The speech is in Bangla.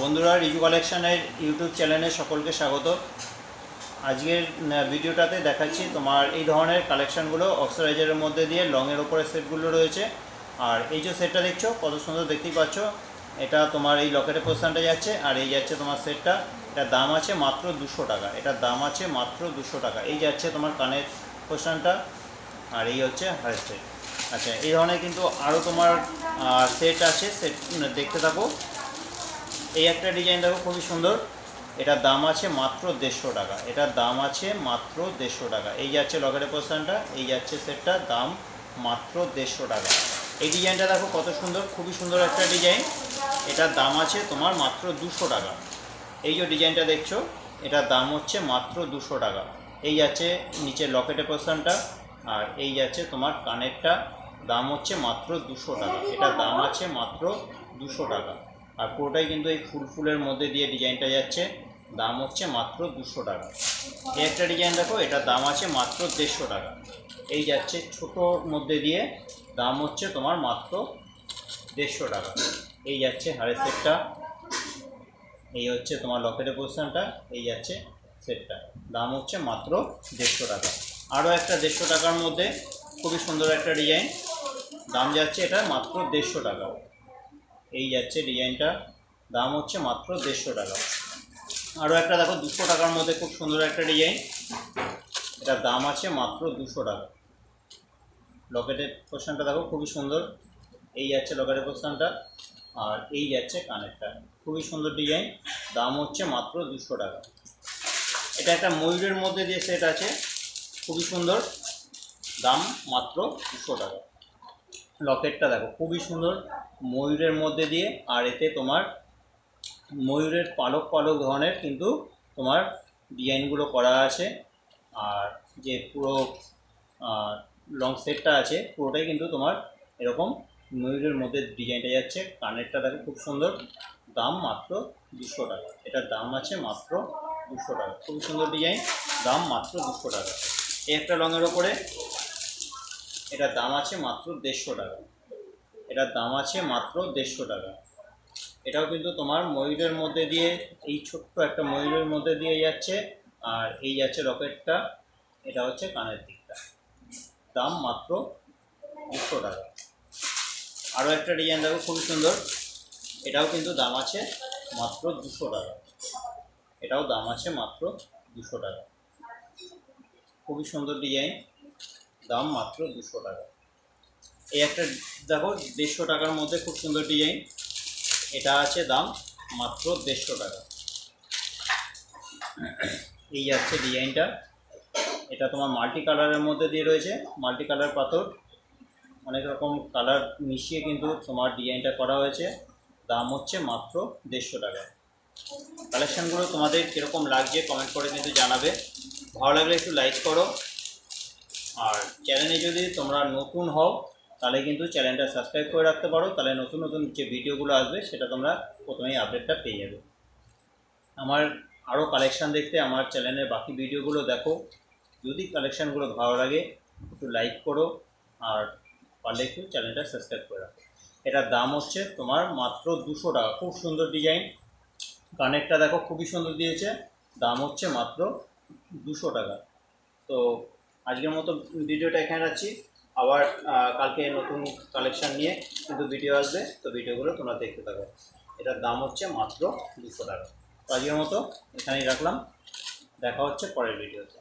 বন্ধুরা রিজু কালেকশনের ইউটিউব চ্যানেলে সকলকে স্বাগত। আজকের ভিডিওটাতে দেখাচ্ছি তোমার এই ধরনের কালেকশনগুলো অক্সারাইজারের মধ্যে দিয়ে, লংয়ের ওপরে সেটগুলো রয়েছে। আর এই যে সেটটা দেখছ, কত সুন্দর দেখতেই পাচ্ছ। এটা তোমার এই লকেটের পোস্টানটা যাচ্ছে, আর এই যাচ্ছে তোমার সেটটা। এটার দাম আছে মাত্র দুশো টাকা। এটার দাম আছে মাত্র দুশো টাকা। এই যাচ্ছে তোমার কানের পোস্টানটা আর এই হচ্ছে হারের সেট। আচ্ছা এই ধরনের কিন্তু আরও তোমার সেট আছে। সেট দেখতে থাকো। এই একটা ডিজাইন দেখো, খুবই সুন্দর। এটার দাম আছে মাত্র দেড়শো টাকা। এটার দাম আছে মাত্র দেড়শো টাকা। এই যাচ্ছে লকেটের পোস্টানটা এই যাচ্ছে সেটটা দাম মাত্র দেড়শো টাকা। এই ডিজাইনটা দেখো কত সুন্দর, খুবই সুন্দর একটা ডিজাইন। এটার দাম আছে তোমার মাত্র দুশো টাকা। এই যে ডিজাইনটা দেখছ, এটার দাম হচ্ছে মাত্র দুশো টাকা। এই যাচ্ছে নিচে লকেটের পোস্টানটা আর এই যাচ্ছে তোমার কানেরটা। দাম হচ্ছে মাত্র দুশো টাকা। এটার দাম আছে মাত্র দুশো টাকা। আর পুরোটাই কিন্তু এই ফুল ফুলের মধ্যে দিয়ে ডিজাইনটা যাচ্ছে। দাম হচ্ছে মাত্র দুশো টাকা। এই একটা ডিজাইন দেখো এটার দাম আছে মাত্র দেড়শো টাকা। এই যাচ্ছে ছোটোর মধ্যে দিয়ে দাম হচ্ছে তোমার মাত্র দেড়শো টাকা। এই যাচ্ছে হাড়ের সেটটা। এই হচ্ছে তোমার লকেটের পোজিশনটা এই যাচ্ছে সেটটা। দাম হচ্ছে মাত্র দেড়শো টাকা। আরও একটা দেড়শো টাকার মধ্যে খুবই সুন্দর একটা ডিজাইন। দাম যাচ্ছে এটা মাত্র দেড়শো টাকা এই যাচ্ছে ডিজাইনটা। দাম হচ্ছে মাত্র দেড়শো টাকা। আরও একটা দেখো, দুশো টাকার মধ্যে খুব সুন্দর একটা ডিজাইন। এটার দাম আছে মাত্র দুশো টাকা। লকেটের পোর্শনটা দেখো, খুবই সুন্দর। এই যাচ্ছে লকেটের পোর্শনটা, আর এই যাচ্ছে কানেরটা। খুবই সুন্দর ডিজাইন, দাম হচ্ছে মাত্র দুশো টাকা। এটা একটা ময়ূরের মধ্যে দিয়ে সেট আছে, খুবই সুন্দর। দাম মাত্র দুশো টাকা। লকেটটা দেখো, খুবই সুন্দর। ময়ূরের মধ্যে দিয়ে, আর এতে তোমার ময়ূরের পালক পালক ধরনের কিন্তু তোমার ডিজাইনগুলো করা আছে। আর যে পুরো লং সেটটা আছে, পুরোটাই কিন্তু তোমার এরকম ময়ূরের মধ্যে ডিজাইনটা যাচ্ছে। কানেরটা দেখো খুব সুন্দর। দাম মাত্র দুশো টাকা। এটার দাম আছে মাত্র দুশো টাকা। খুব সুন্দর ডিজাইন। দাম মাত্র দুশো টাকা। একটা রঙের ওপরে এটার দাম আছে মাত্র দেড়শো টাকা। এটার দাম আছে মাত্র দেড়শো টাকা। এটাও কিন্তু তোমার ময়ূরের মধ্যে দিয়ে, এই ছোট্ট একটা ময়ূরের মধ্যে দিয়ে যাচ্ছে, আর এই যাচ্ছে রকেটটা, এটা হচ্ছে কানের দিকটা। দাম মাত্র দুশো টাকা। আরও একটা ডিজাইন দেখো, খুবই সুন্দর। এটাও কিন্তু দাম আছে মাত্র দুশো টাকা। এটাও দাম আছে মাত্র দুশো টাকা। খুবই সুন্দর ডিজাইন। দাম মাত্র দুশো টাকা। এই একটা, দেখো, দেড়শো টাকার মধ্যে খুব সুন্দর ডিজাইন এটা আছে দাম মাত্র দেড়শো টাকা। এই যাচ্ছে ডিজাইনটা এটা তোমার মাল্টি কালারের মধ্যে দিয়ে রয়েছে। মাল্টি কালার পাথর। অনেক রকম কালার মিশিয়ে কিন্তু তোমার ডিজাইনটা করা হয়েছে। দাম হচ্ছে মাত্র দেড়শো টাকা। কালেকশানগুলো তোমাদের কীরকম লাগছে কমেন্ট করে কিন্তু জানাবে। ভালো লাগলে একটু লাইক করো। আর চ্যানেলে যদি তোমরা নতুন হও, তাহলে কিন্তু চ্যানেলটা সাবস্ক্রাইব করে রাখতে পারো। তাহলে নতুন নতুন যে ভিডিওগুলো আসবে, সেটা তোমরা প্রথমেই আপডেটটা পেয়ে যাবে। আমার আরও কালেকশান দেখতে আমার চ্যানেলের বাকি ভিডিওগুলো দেখো। যদি কালেকশানগুলো ভালো লাগে, একটু লাইক করো আর পারলে একটু চ্যানেলটা সাবস্ক্রাইব করে রাখো। এটার দাম হচ্ছে তোমার মাত্র দুশো টাকা। খুব সুন্দর ডিজাইন কানেরটা দেখো, খুবই সুন্দর দিয়েছে। দাম হচ্ছে মাত্র দুশো টাকা। তো আজকের মতো ভিডিওটা এখানে রাখছি। আবার কালকে নতুন কালেকশান নিয়ে কিন্তু ভিডিও আসবে, তো ভিডিওগুলো তোমরা দেখতে থাকো। এটার দাম হচ্ছে মাত্র দুশো টাকা। তো আজকের মতো এখানেই রাখলাম। দেখা হচ্ছে পরের ভিডিওতে